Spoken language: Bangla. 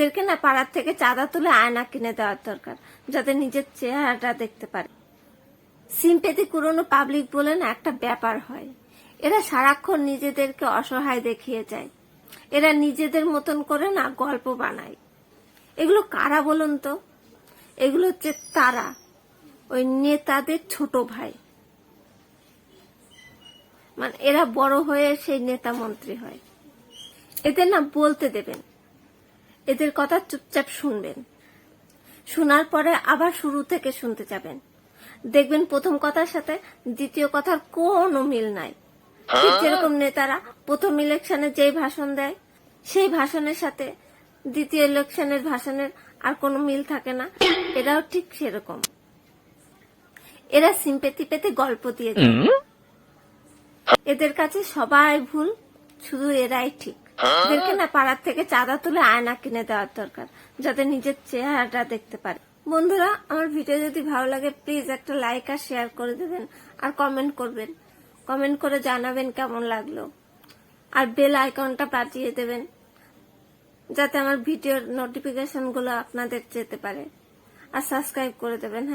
এদেরকে না পাড়ার থেকে চাঁদা তুলে আয়না কিনে দেওয়ার দরকার, যাতে নিজের চেহারাটা দেখতে পারে। সিম্পেথি কুরোনো পাবলিক বলে না একটা ব্যাপার হয়। এরা সারাক্ষণ নিজেদেরকে অসহায় দেখিয়ে যায়। এরা নিজেদের মতন করে না গল্প বানায়। এগুলো কারা বলুন তো? এগুলো হচ্ছে তারা, ওই নেতাদের ছোট ভাই। মানে এরা বড় হয়ে সেই নেতা মন্ত্রী হয়। এদের না বলতে দেবেন। এদের কথা চুপচাপ শুনবেন। শোনার পরে আবার শুরু থেকে শুনতে যাবেন। দেখবেন প্রথম কথার সাথে দ্বিতীয় কথার কোনো মিল নাই। ঠিক যেরকম নেতারা প্রথম ইলেকশনে যেই ভাষণ দেয় সেই ভাষণের সাথে দ্বিতীয় ইলেকশনের ভাষণের আর কোনো মিল থাকে না। এরাও ঠিক সেরকম। এরা সিম্পেতি পেতে গল্প দিয়ে এদের কাছে সবাই ভুল শুধু এরাই ঠিক। এদেরকে না পাড়ার থেকে চাঁদা তুলে আয়না কিনে দেওয়ার দরকার, যাতে নিজের চেহারাটা দেখতে পারে। বন্ধুরা, আমার ভিডিও যদি ভালো লাগে প্লিজ একটা লাইক আর শেয়ার করে দেবেন আর কমেন্ট করবেন। কমেন্ট করে জানাবেন কেমন লাগল। আর বেল আইকনটা পাঠিয়ে দেবেন, যাতে আমার ভিডিওর নোটিফিকেশনগুলো আপনাদের যেতে পারে। আর সাবস্ক্রাইব করে দেবেন হ্যাঁ?